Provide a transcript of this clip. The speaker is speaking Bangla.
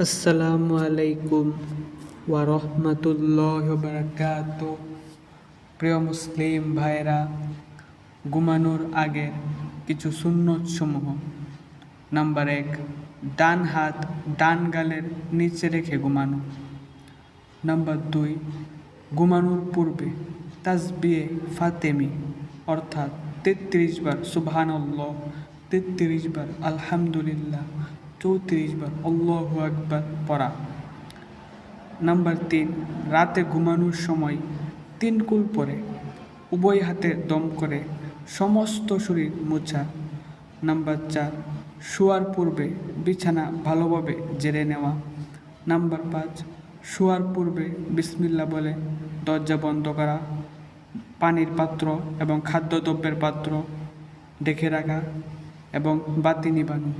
আসসালামু আলাইকুম ওয়া বারাকাত প্রিয় মুসলিম ভাইরা ঘুমানোর আগে কিছু সুন্নত সমূহ। নাম্বার এক, ডান হাত ডান গালের নিচে রেখে ঘুমানো। নাম্বার দুই, ঘুমানোর পূর্বে তাসবিয়ে ফাতেমি, অর্থাৎ তেত্রিশ বার সুবহানাল্লাহ, তেত্রিশ বার আলহামদুলিল্লাহ চৌত্রিশ বার আল্লাহ আকবার পড়া। নাম্বার তিন, রাতে ঘুমানোর সময় তিন কুল পরে, উভয় হাতে দম করে, সমস্ত শরীর মোছা। নাম্বার চার, শোয়ার পূর্বে বিছানা ভালোভাবে জেরে নেওয়া। নাম্বার পাঁচ, শোয়ার পূর্বে বিসমিল্লা বলে দরজা বন্ধ করা, পানির পাত্র এবং খাদ্যদ্রব্যের পাত্র ডেকে রাখা এবং বাতি নিবানো।